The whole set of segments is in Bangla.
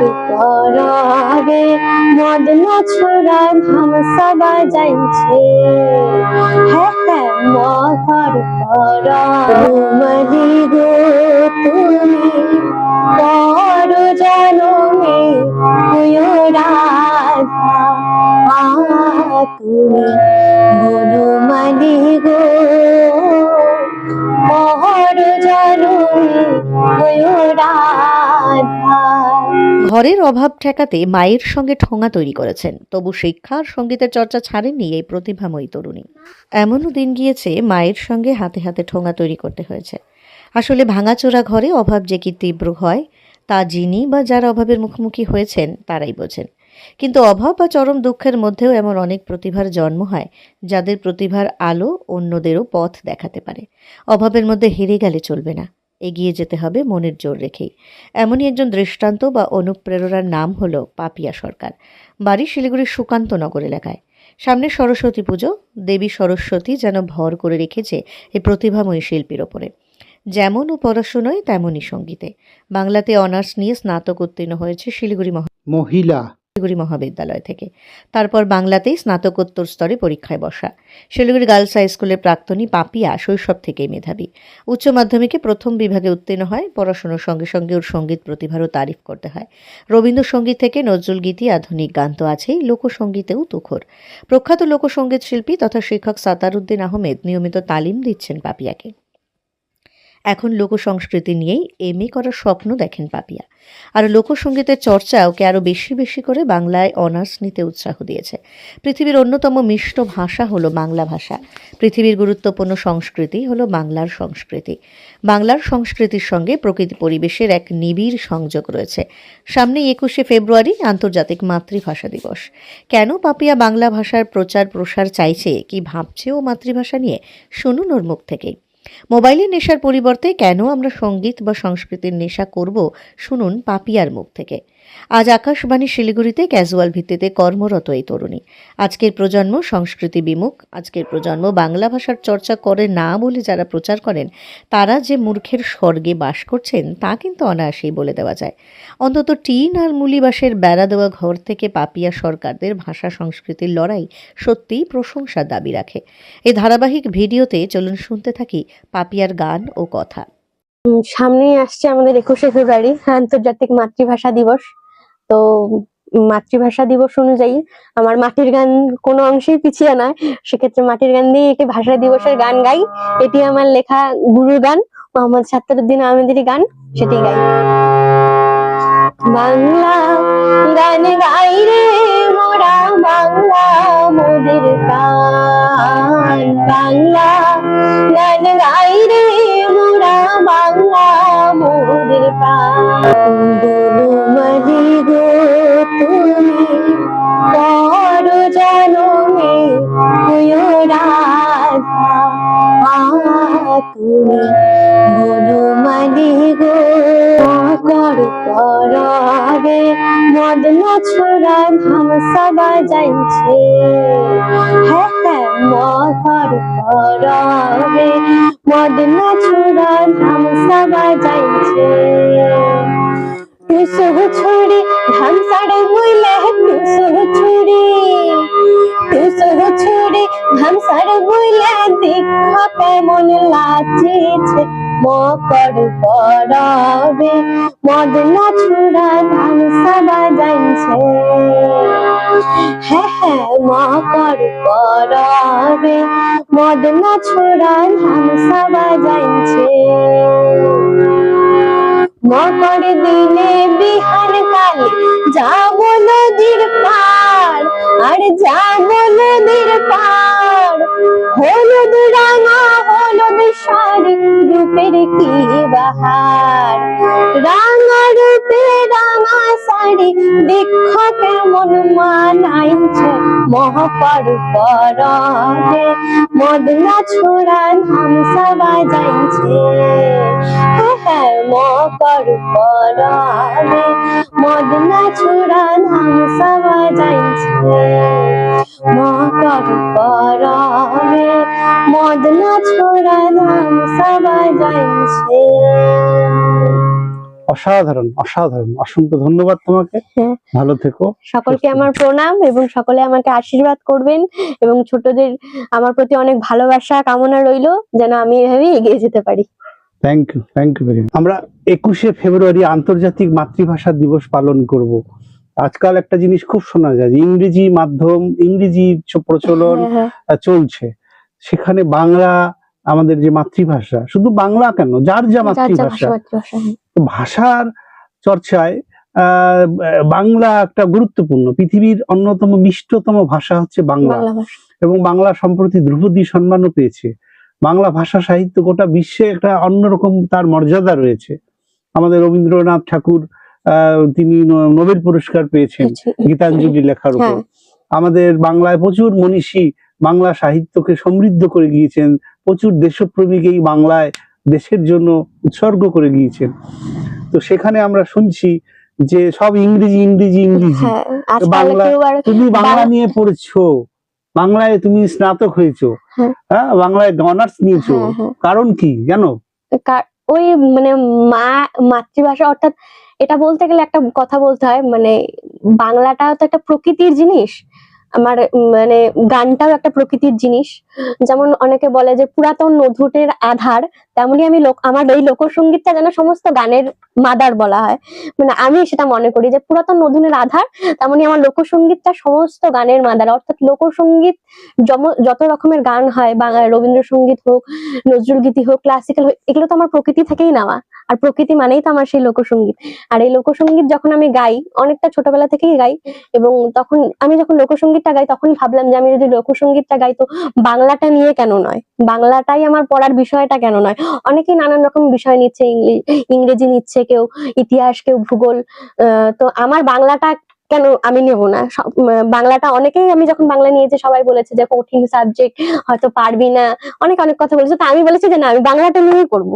মকর পরবে ছোড়া ধামসা বাজাইছে হ্যাঁ হ্যাঁ মকর পরবে গো, তুমি পর জনমে হইও রাধা। আ তুমি বনমালি গো, পর জনমে হইও রাধা। ঘরের অভাব ঠেকাতে মায়ের সঙ্গে ঠোঙা তৈরি করেছেন। তবু শিক্ষা আর সঙ্গীতের চর্চা ছাড়েননি এই প্রতিভাময়ী তরুণী। এমনও দিন গিয়েছে মায়ের সঙ্গে হাতে হাতে ঠোঙা তৈরি করতে হয়েছে। আসলে ভাঙাচোরা ঘরে অভাব যে কি তীব্র হয়, তা যিনি বা যারা অভাবের মুখোমুখি হয়েছেন, তারাই বোঝেন। কিন্তু অভাব বা চরম দুঃখের মধ্যেও এমন অনেক প্রতিভার জন্ম হয়, যাদের প্রতিভার আলো অন্যদেরও পথ দেখাতে পারে। অভাবের মধ্যে হেরে গেলে চলবে না। এগিয়ে যেতে হবে মনের জোর রেখেই। এমনই একজন দৃষ্টান্ত বা অনুপ্রেরণার নাম হল পাপিয়া সরকার। বাড়ি শিলিগুড়ির সুকান্ত নগর এলাকায়। সামনে সরস্বতী পুজো, দেবী সরস্বতী যেন ভর করে রেখেছে এই প্রতিভাময়ী শিল্পীর ওপরে। যেমন ও পড়াশুনোয়, তেমনই সঙ্গীতে। বাংলাতে অনার্স নিয়ে স্নাতক উত্তীর্ণ হয়েছে শিলিগুড়ি মহা মহিলা শিলিগুড়ি মহাবিদ্যালয় থেকে। তারপর বাংলাতেই স্নাতকোত্তর স্তরে পরীক্ষায় বসা। শিলিগুড়ি গার্লস হাই স্কুলের প্রাক্তনী পাপিয়া শৈশব থেকেই মেধাবী। উচ্চ মাধ্যমিকে প্রথম বিভাগে উত্তীর্ণ হয়, পড়াশোনার সঙ্গে সঙ্গে ওর সংগীত প্রতিভারও তারিফ করতে হয়। রবীন্দ্রসঙ্গীত থেকে নজরুল গীতি, আধুনিক গান তো আছেই, লোকসঙ্গীতেও তুখর। প্রখ্যাত লোকসঙ্গীত শিল্পী তথা শিক্ষক সাতারুদ্দিন আহমেদ নিয়মিত তালিম দিচ্ছেন পাপিয়াকে। এখন লোকসংস্কৃতি নিয়েই এম এ করার স্বপ্ন দেখেন পাপিয়া। আর লোকসঙ্গীতের চর্চা ওকে আরও বেশি বেশি করে বাংলায় অনার্স নিতে উৎসাহ দিয়েছে। পৃথিবীর অন্যতম মিষ্ট ভাষা হলো বাংলা ভাষা। পৃথিবীর গুরুত্বপূর্ণ সংস্কৃতি হলো বাংলার সংস্কৃতি। বাংলার সংস্কৃতির সঙ্গে প্রকৃতি পরিবেশের এক নিবিড় সংযোগ রয়েছে। সামনে একুশে ফেব্রুয়ারি, আন্তর্জাতিক মাতৃভাষা দিবস। কেন পাপিয়া বাংলা ভাষার প্রচার প্রসার চাইছে, কি ভাবছে ও মাতৃভাষা নিয়ে? শুনুন ওর মুখ থেকেই। মোবাইলের নেশার পরিবর্তে কেন আমরা সংগীত বা সংস্কৃতির নেশা করব? শুনুন পাপিয়ার মুখ থেকে। আজ আকাশবাণী শিলিগুড়িতে ক্যাজুয়াল ভিত্তিতে কর্মরত এই তরুণী। আজকের প্রজন্ম সংস্কৃতি বিমুখ, আজকের প্রজন্ম বাংলা ভাষার চর্চা করে না বলে যারা প্রচার করেন, তারা যে মূর্খের স্বর্গে বাস করছেন, তা কিন্তু অনায়াসেই বলে দেওয়া যায়। অন্তত টিন আর মুলিবাসের বেড়া দেওয়া ঘর থেকে পাপিয়া সরকারদের ভাষা সংস্কৃতির লড়াই সত্যিই প্রশংসার দাবি রাখে। এই ধারাবাহিক ভিডিওতে চলুন শুনতে থাকি পাপিয়ার গান ও কথা। সামনেই আসছে আমাদের একুশে ফেব্রুয়ারি, আন্তর্জাতিক মাতৃভাষা দিবস। তো মাতৃভাষা দিবস অনুযায়ী আমার মাটির গান কোনো অংশেই পিছিয়ে নয়। সেক্ষেত্রে মাটির গান দিয়ে একটি ভাষা দিবসের গান গাই। এটি আমার লেখা গুরুর গান, মোহাম্মদ সাত্তারুদ্দিন আহমেদেরই গান, সেটি গাই। বাংলা গান গাই রে মোরা, বাংলা মোদের বাংলা গান গাই রে মোরা, বাংলা মোদের তুমি বনমালী গো মকর পরবে মদনা ছোড়া ধামসা বাজাইছে। হ্যাঁ হ্যাঁ মকর পরবে মদনা ছোড়া ধামসা বাজাইছে। টুসুর ছুরি ধামসার মুইলে টুসুর ছুরি। টুসুর ছুরি ধামসার মুইলে দীক্ষা কেমন লাচিছে? মকর পরবে, মদনা ছুড়া ধামসা বাজাইছে হ্যাঁ হ্যাঁ মকর পরবে, মদনা ছুড়া ধামসা বাজাইছে মকর দিনে বিহার কালে, যাব নদীর পার আর যাব নদীর পার হলুদ রাঙা, হলুদ শাড়ি রূপের কি বাহার? কেমন মানাইছে মহাপর পরবে মদনা ছোড়া ধামসা বাজাইছে। হ্যাঁ হ্যাঁ মকর পরবে মদনা ছোড়া ধামসা বাজাইছে। মকর পরবে মদনা ছোড়া ধামসা বাজাইছে। অসাধারণ অসাধারণ। অসংখ্য ধন্যবাদ তোমাকে। হ্যাঁ। ভালো থেকো। সকলকে আমার প্রণাম এবং সকলে আমাকে আশীর্বাদ করবেন এবং ছোটদের আমার প্রতি অনেক ভালোবাসা কামনা রইল যেন আমি এভাবেই এগিয়ে যেতে পারি। Thank you thank you very আমরা একুশে ফেব্রুয়ারি আন্তর্জাতিক মাতৃভাষা দিবস পালন করব। আজকাল একটা জিনিস খুব শোনা যায় যে ইংরেজি মাধ্যম ইংরেজি প্রচলন হ্যাঁ, হ্যাঁ, চলছে। সেখানে বাংলা আমাদের যে মাতৃভাষা শুধু বাংলা কেন? যার যা মাতৃভাষা। ভাষার চর্চায় বাংলা একটা গুরুত্বপূর্ণ। পৃথিবীর অন্যতম মিষ্টতম ভাষা হচ্ছে বাংলা। এবং বাংলা সম্প্রতি ধ্রুপদী সম্মানও পেয়েছে। বাংলা ভাষা সাহিত্য গোটা বিশ্বে একটা অন্যরকম তার মর্যাদা রয়েছে। আমাদের রবীন্দ্রনাথ ঠাকুর আহ, তিনি নোবেল পুরস্কার পেয়েছেন গীতাঞ্জলি লেখার উপর। হ্যাঁ। আমাদের বাংলায় প্রচুর মনীষী বাংলা সাহিত্যকে সমৃদ্ধ করে গিয়েছেন। প্রচুর দেশপ্রেমিক এই বাংলায় দেশের জন্য উৎসর্গ করে গিয়েছেন। তো সেখানে আমরা শুনছি যে সব ইংরেজি ইংরেজি ইংরেজি। হ্যাঁ বাংলা- তুমি বাংলা নিয়ে পড়েছো বাংলায় তুমি স্নাতক হয়েছো হ্যাঁ। হ্যাঁ বাংলায় অনার্স নিয়েছো। হ্যাঁ। কারণ কি জানো? ওই মানে মা মাতৃভাষা অর্থাৎ এটা বলতে গেলে একটা কথা বলতে হয় মানে বাংলাটা তো একটা প্রকৃতির জিনিস। আমার মানে গানটাও একটা প্রকৃতির জিনিস। যেমন অনেকে বলে যে পুরাতন নধুটের আধার তেমনি আমি লোক, আমার এই লোকসঙ্গীতটা যেন সমস্ত গানের মাদার বলা হয়। মানে আমি সেটা মনে করি যে পুরাতন নধুনের আধার তেমনি আমার লোকসঙ্গীতটা সমস্ত গানের মাদার। অর্থাৎ লোকসঙ্গীত যত রকমের গান হয় বাংলা রবীন্দ্রসঙ্গীত হোক, নজরুল গীতি হোক ক্লাসিক্যাল হোক, এগুলো তো আমার প্রকৃতি থেকেই নেওয়া। আর প্রকৃতি মানেই তো আমার সেই লোকসঙ্গীত। আর এই লোকসঙ্গীত যখন আমি গাই, অনেকটা ছোটবেলা থেকেই গাই, এবং তখন আমি যখন লোকসঙ্গীতটা গাই, তখন ভাবলাম যে আমি যদি লোকসঙ্গীতটা গাই, তো বাংলাটা নিয়ে কেন নয়? বাংলাটাই আমার পড়ার বিষয়টা কেন নয়? অনেকেই নানান রকম বিষয় নিচ্ছে ইংরেজি নিচ্ছে, কেউ ইতিহাস, কেউ ভূগোল তো আমার বাংলাটা কেন আমি নেব না? বাংলাটা অনেকেই আমি যখন বাংলা নিয়েছি সবাই বলেছে যে কঠিন সাবজেক্ট হয়তো পারবি না, অনেক অনেক কথা বলেছে, তো আমি বলেছি যে না, আমি বাংলাটা নিয়েই করব।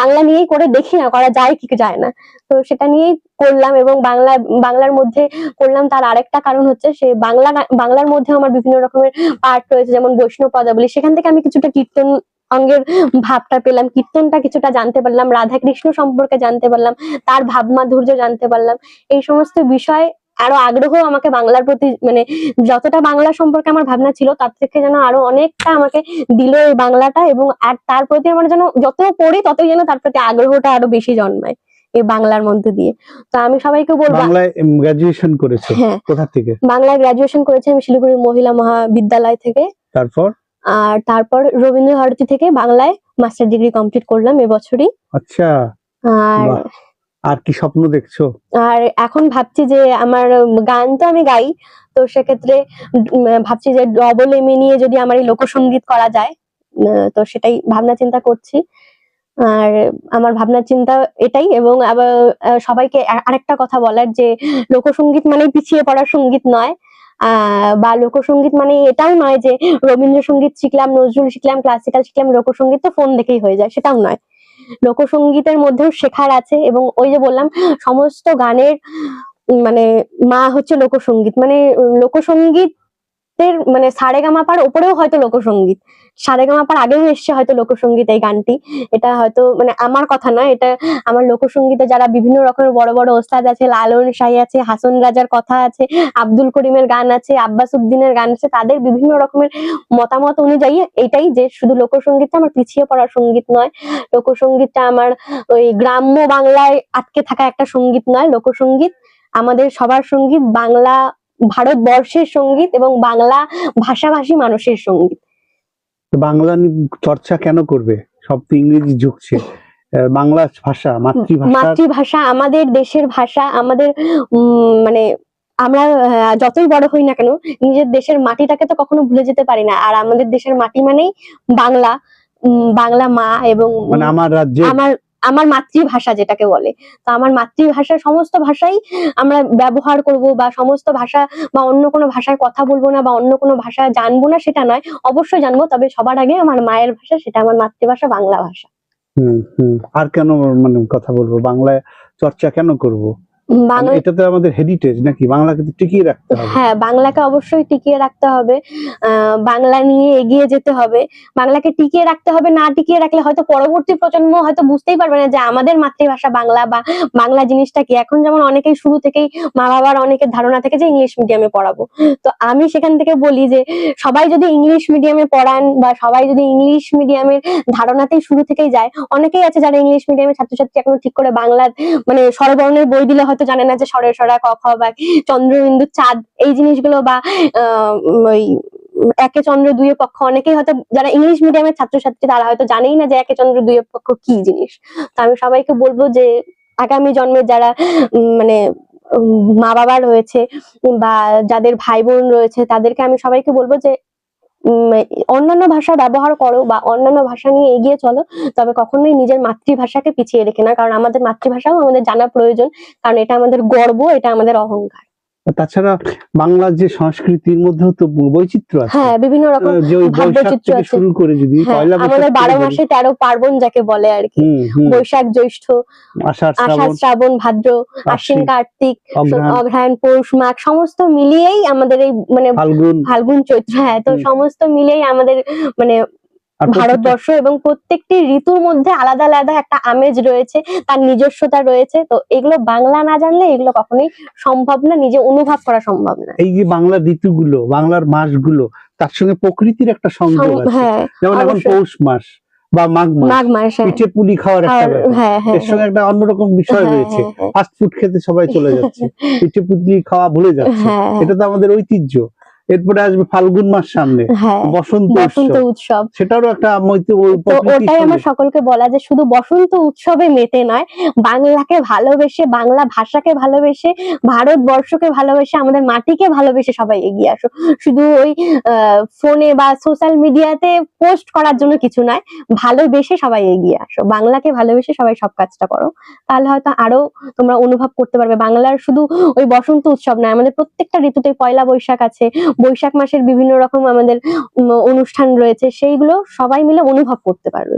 বাংলা নিয়েই করে দেখি না, করা যায় কি যায় না। তো সেটা নিয়েই করলাম এবং বাংলা, বাংলার মধ্যে করলাম, তার আরেকটা কারণ হচ্ছে সে বাংলা, বাংলার মধ্যে আমার বিভিন্ন রকমের পার্ট রয়েছে, যেমন বৈষ্ণব পদাবলী। সেখান থেকে আমি কিছুটা কীর্তন অঙ্গের ভাবটা পেলাম কীর্তনটা কিছুটা জানতে পারলাম রাধা কৃষ্ণ সম্পর্কে জানতে পারলাম তার ভাব মাধুর্য জানতে পারলাম। এই সমস্ত বিষয় আরও আগ্রহ আমাকে বাংলার প্রতি মানে যতটা বাংলা সম্পর্কে আমার ভাবনা ছিল তার থেকে যেন আরও অনেকটা আমাকে দিল এই বাংলাটা এবং আর তার প্রতি আমার যেন যত পড়ি ততই যেন তার প্রতি আগ্রহটা আরও বেশি জন্মায় এই বাংলার মধ্যে দিয়ে। তো আমি সবাইকে বলব বাংলায় গ্রাজুয়েশন করেছ। হ্যাঁ। কোথা থেকে? বাংলায় গ্রাজুয়েশন করেছি আমি শিলিগুড়ি মহিলা মহাবিদ্যালয় থেকে। তারপর? আর তারপর রবীন্দ্র ভারতী থেকে বাংলায় মাস্টার ডিগ্রি কমপ্লিট করলাম এবছরই। আচ্ছা। আর আর কি স্বপ্ন দেখছ? আর এখন ভাবছি যে আমার গান তো আমি গাই তো সেক্ষেত্রে ভাবছি যে ডবল এম নিয়ে যদি আমার এই লোকসঙ্গীত করা যায় তো সেটাই ভাবনা চিন্তা করছি। আর আমার ভাবনা চিন্তা এটাই এবং আবার সবাইকে আরেকটা কথা বলার যে লোকসঙ্গীত মানে পিছিয়ে পড়ার সংগীত নয় বা লোকসঙ্গীত মানে এটাও নয় যে রবীন্দ্রসঙ্গীত শিখলাম, নজরুল শিখলাম ক্লাসিক্যাল শিখলাম লোকসঙ্গীত তো ফোন দেখেই হয়ে যায়, সেটাও নয়। লোকসঙ্গীতের মধ্যেও শেখার আছে এবং ওই যে বললাম, সমস্ত গানের মানে মা হচ্ছে লোকসঙ্গীত মানে উম লোকসঙ্গীতের মানে সারেগামাপার ওপরেও হয়তো লোকসঙ্গীত সারেগামাপার আগেও এসছে হয়তো লোকসঙ্গীত এই গানটি। এটা হয়তো মানে আমার কথা নয়, এটা আমার লোকসঙ্গীতে যারা বিভিন্ন রকমের বড় বড় ওস্তাদ আছে, লালন শাহী আছে, হাসন রাজার কথা আছে, আব্দুল করিমের গান আছে, আব্বাস উদ্দিনের গান আছে, তাদের বিভিন্ন রকমের মতামত অনুযায়ী এটাই যে শুধু লোকসঙ্গীতটা আমার পিছিয়ে পড়ার সংগীত নয় লোকসঙ্গীতটা আমার ওই গ্রাম্য বাংলায় আটকে থাকা একটা সংগীত নয়। লোকসঙ্গীত আমাদের সবার সংগীত, বাংলা ভারতবর্ষের সংগীত এবং বাংলা ভাষাভাষী মানুষের সংগীত। বাংলা চর্চা কেন করবে? সব তো ইংরেজি ঝুঁকছে বাংলা ভাষা মাতৃভাষা। মাতৃভাষা আমাদের দেশের ভাষা আমাদের মানে আমরা যতই বড় হই না কেন নিজের দেশের মাটিটাকে তো কখনো ভুলে যেতে পারি না। আর আমাদের দেশের মাটি মানেই বাংলা। বাংলা মা এবং মানে আমার রাজ্যে আমার আমার মাতৃভাষা যেটাকে বলে। তো আমার মাতৃভাষা সমস্ত ভাষাই আমরা ব্যবহার করব বা সমস্ত ভাষা বা অন্য কোনো ভাষায় কথা বলব না বা অন্য কোনো ভাষা জানব না সেটা নয়, অবশ্যই জানব। তবে সবার আগে আমার মায়ের ভাষা, সেটা আমার মাতৃভাষা, বাংলা ভাষা। আর কেন মানে কথা বলব? বাংলায় চর্চা কেন করব? বাংলা এটা তো আমাদের হেরিটেজ নাকি? বাংলাকে টিকিয়ে রাখতে হবে। হ্যাঁ বাংলাকে অবশ্যই টিকিয়ে রাখতে হবে। বাংলা নিয়ে এগিয়ে যেতে হবে। বাংলাকে টিকিয়ে রাখতে হবে না টিকিয়ে রাখলে হয়তো পরবর্তী প্রজন্ম হয়তো বুঝতেই পারবে না যে আমাদের মাতৃভাষা বাংলা বা বাংলা জিনিসটা কি। এখন যেমন অনেকেই শুরু থেকেই মা বাবার অনেকের ধারণা থেকে যে ইংলিশ মিডিয়ামে পড়াবো। তো আমি সেখান থেকে বলি যে সবাই যদি ইংলিশ মিডিয়ামে পড়ান বা সবাই যদি ইংলিশ মিডিয়ামের ধারণাতেই শুরু থেকেই যায় অনেকেই আছে যারা ইংলিশ মিডিয়ামের ছাত্রছাত্রী এখনও ঠিক করে বাংলার মানে স্বরবর্ণের বই দিলে হয়তো জানে না যে স্বরের সরা, ক, খ, বা চন্দ্রবিন্দু চাঁদ এই জিনিসগুলো বা ওই, একে চন্দ্র দুয়ে পক্ষ অনেকেই হয়তো যারা ইংলিশ মিডিয়ামের ছাত্রছাত্রী তারা হয়তো জানেই না যে একে চন্দ্র দুয়ে পক্ষ কি জিনিস। তো আমি সবাইকে বলব যে আগামী জন্মের যারা মানে মা বাবা রয়েছে বা যাদের ভাই বোন রয়েছে তাদেরকে আমি সবাইকে বলব যে অন্যান্য ভাষা ব্যবহার করো বা অন্যান্য ভাষা নিয়ে এগিয়ে চলো, তবে কখনোই নিজের মাতৃভাষাকে পিছিয়ে রেখে না, কারণ আমাদের মাতৃভাষাও আমাদের জানা প্রয়োজন, কারণ এটা আমাদের গর্ব, এটা আমাদের অহংকার। তাছাড়া বাংলার যে সংস্কৃতির মধ্যেও তো বৈচিত্র্য আছে। হ্যাঁ বিভিন্ন রকম যে বৈচিত্র্য আছে। শুরু করে যদি হ্যাঁ পয়লা বৈশাখ আমাদের থেকে বারো ধরি, মাসে তেরো পার্বণ যাকে বলে আর কি। বৈশাখ জ্যৈষ্ঠ আষাঢ় শ্রাবণ। ভাদ্র আশ্বিন। কার্তিক অগ্রহায়ণ পৌষ মাঘ সমস্ত মিলিয়েই আমাদের এই মানে ফাল্গুন। ফাল্গুন চৈত্র। হ্যাঁ তো সমস্ত মিলিয়েই আমাদের মানে ভারতবর্ষ এবং প্রত্যেকটি ঋতুর মধ্যে আলাদা আলাদা একটা আমেজ রয়েছে তার নিজস্বতা রয়েছে। তো এগুলো বাংলা না জানলে এগুলো কখনোই সম্ভব না নিজে অনুভব করা সম্ভব না। এই যে বাংলার ঋতুগুলো বাংলার মাসগুলো তার সঙ্গে প্রকৃতির একটা সংযোগ আছে। হ্যাঁ যেমন এখন পৌষ মাস বা মাঘ মাস। হ্যাঁ। পিঠে পুলি খাওয়ার একটা ব্যাপার। হ্যাঁ এর সঙ্গে একটা অন্যরকম বিষয় রয়েছে। ফাস্ট ফুড খেতে সবাই চলে যাচ্ছে। পিঠে পুলি খাওয়া ভুলে যাচ্ছে। এটা তো আমাদের ঐতিহ্য। এরপরে আসবে ফাল্গুন মাস সামনে হ্যাঁ বসন্ত বসন্ত উৎসব। সেটারও একটা ওটাই আমার সকলকে বলা যে শুধু বসন্ত উৎসবে মেতে নয় বাংলাকে ভালোবেসে বাংলা ভাষাকে ভালোবেসে ভারতবর্ষকে ভালোবেসে আমাদের মাটিকে ভালোবেসে সবাই এগিয়ে আসো। শুধু ওই ফোনে বা সোশ্যাল মিডিয়াতে পোস্ট করার জন্য কিছু নয় ভালোবেসে সবাই এগিয়ে আসো। বাংলাকে ভালোবেসে সবাই সব কাজটা করো। তাহলে হয়তো আরও তোমরা অনুভব করতে পারবে। বাংলার শুধু ওই বসন্ত উৎসব নয় আমাদের প্রত্যেকটা ঋতুতে পয়লা বৈশাখ আছে বৈশাখ মাসের বিভিন্ন রকম আমাদের অনুষ্ঠান রয়েছে সেইগুলো সবাই মিলে অনুভব করতে পারবে।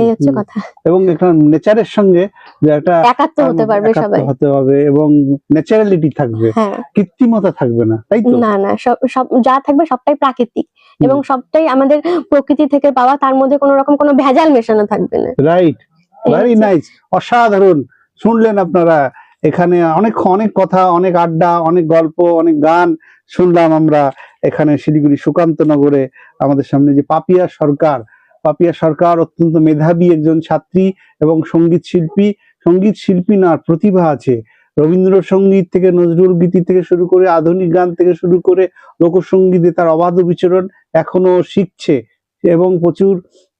এই হচ্ছে কথা। এবং একটা নেচারের সঙ্গে যে একটা একাত্ম হতে পারবে সবাই। হতে হবে এবং ন্যাচারালিটি থাকবে হ্যাঁ। কৃত্রিমতা থাকবে না তাই তো? না না সব সব যা থাকবে সবটাই প্রাকৃতিক এবং সবটাই আমাদের প্রকৃতি থেকে পাওয়া তার মধ্যে কোনো রকম কোনো ভেজাল মেশানো থাকবে না। রাইট এই ভেরি নাইস অসাধারণ। শুনলেন আপনারা এখানে অনেক অনেক কথা, অনেক আড্ডা, অনেক গল্প, অনেক গান শুনলাম আমরা এখানে শিলিগুড়ি সুকান্ত নগরে, আমাদের সামনে যে পাপিয়া সরকার। পাপিয়া সরকার অত্যন্ত মেধাবী একজন ছাত্রী এবং সংগীত শিল্পী। সংগীত শিল্পী না, প্রতিভা আছে। রবীন্দ্রসঙ্গীত থেকে, নজরুল গীতি থেকে শুরু করে, আধুনিক গান থেকে শুরু করে লোকসঙ্গীতে তার অবাধ বিচরণ এখনও শিখছে এবং প্রচুর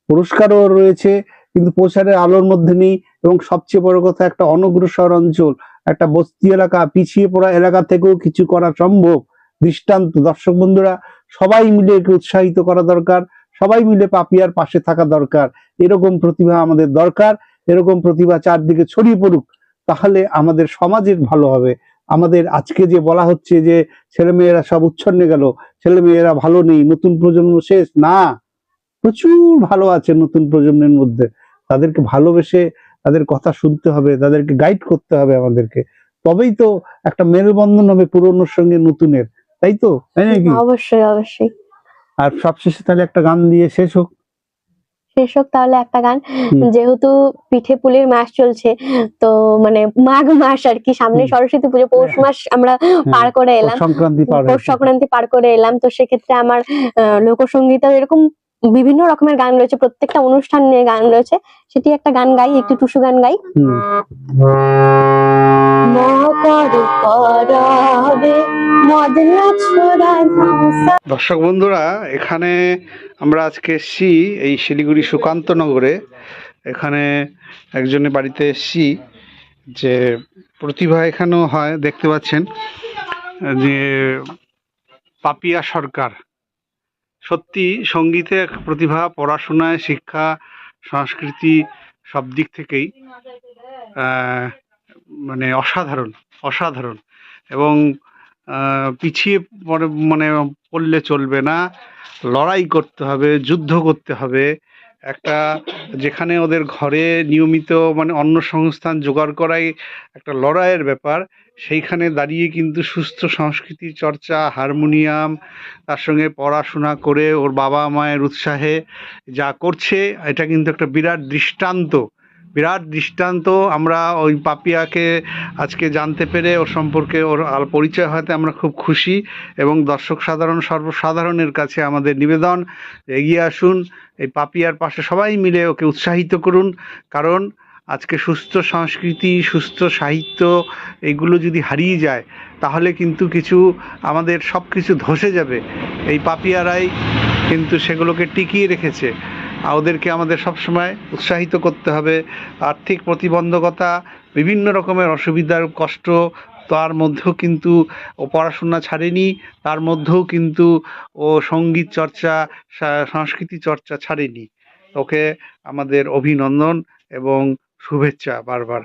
পুরস্কারও রয়েছে। কিন্তু প্রচারের আলোর মধ্যে নেই এবং সবচেয়ে বড় কথা, একটা অনগ্রসর অঞ্চল। একটা বস্তি এলাকা, পিছিয়ে পড়া এলাকা থেকেও কিছু করা সম্ভব। দৃষ্টান্ত, দর্শক বন্ধুরা, সবাই মিলে একে উৎসাহিত করা দরকার, সবাই মিলে পাপিয়ার পাশে থাকা দরকার। এরকম প্রতিভা আমাদের দরকার, এরকম প্রতিভা চারদিকে ছড়িয়ে পড়ুক, তাহলে আমাদের সমাজের ভালো হবে। আমাদের আজকে যে বলা হচ্ছে যে ছেলেমেয়েরা সব উচ্ছন্নে গেল, ছেলেমেয়েরা ভালো নেই, নতুন প্রজন্ম শেষ, না। প্রচুর ভালো আছে নতুন প্রজন্মের মধ্যে। তাদেরকে ভালোবেসে তাদের কথা শুনতে হবে তাদেরকে গাইড করতে হবে আমাদেরকে। তবেই তো একটা মেলবন্ধন হবে পুরনোর সঙ্গে নতুনের। তাই তো? তাই নাকি? অবশ্যই অবশ্যই। আর সবশেষে তাহলে একটা গান দিয়ে শেষ হোক। শেষ হোক তাহলে একটা গান। যেহেতু পিঠে পুলির মাস চলছে তো মানে মাঘ মাস আর কি সামনে সরস্বতী পুজো পৌষ মাস আমরা পার করে এলাম। সংক্রান্তি পার পৌষ সংক্রান্তি পার করে এলাম তো সেক্ষেত্রে আমার লোকসঙ্গীত এরকম বিভিন্ন রকমের গান রয়েছে প্রত্যেকটা অনুষ্ঠান নিয়ে গান রয়েছে। সেটি একটা গান গাই একটি টুসু গান গাই। দর্শক বন্ধুরা এখানে আমরা আজকে এসছি এই শিলিগুড়ি সুকান্ত নগরে। এখানে একজনের বাড়িতে এসছি যে প্রতিভা এখানেও হয় দেখতে পাচ্ছেন যে পাপিয়া সরকার। সত্যি সঙ্গীতে এক প্রতিভা, পড়াশোনায় শিক্ষা, সংস্কৃতি সব দিক থেকেই মানে অসাধারণ অসাধারণ। এবং পিছিয়ে পড়ে মানে পড়লে চলবে না, লড়াই করতে হবে, যুদ্ধ করতে হবে। একটা যেখানে ওদের ঘরে নিয়মিত মানে অন্ন সংস্থান জোগাড় করাই একটা লড়াইয়ের ব্যাপার। সেইখানে দাঁড়িয়ে কিন্তু সুস্থ সংস্কৃতি চর্চা, হারমোনিয়াম, তার সঙ্গে পড়াশোনা করে ওর বাবা মায়ের উৎসাহে যা করছে, এটা কিন্তু একটা বিরাট দৃষ্টান্ত। বিরাট দৃষ্টান্ত আমরা ওই পাপিয়াকে আজকে জানতে পেরে ওর সম্পর্কে ওর পরিচয় হতে আমরা খুব খুশি এবং দর্শক সাধারণ সর্বসাধারণের কাছে আমাদের নিবেদন, এগিয়ে আসুন, এই পাপিয়ার পাশে সবাই মিলে ওকে উৎসাহিত করুন, কারণ আজকে সুস্থ সংস্কৃতি, সুস্থ সাহিত্য এইগুলো যদি হারিয়ে যায়, তাহলে কিন্তু কিছু আমাদের সব কিছু ধসে যাবে। এই পাপিয়ারাই কিন্তু সেগুলোকে টিকিয়ে রেখেছে। ওদেরকে আমাদের সবসময় উৎসাহিত করতে হবে। আর্থিক প্রতিবন্ধকতা, বিভিন্ন রকমের অসুবিধার কষ্ট তার মধ্যেও কিন্তু ও পড়াশোনা ছাড়েনি, তার মধ্যেও কিন্তু ও সংগীত চর্চা সংস্কৃতি চর্চা ছাড়েনি। ওকে আমাদের অভিনন্দন এবং শুভেচ্ছা বারবার।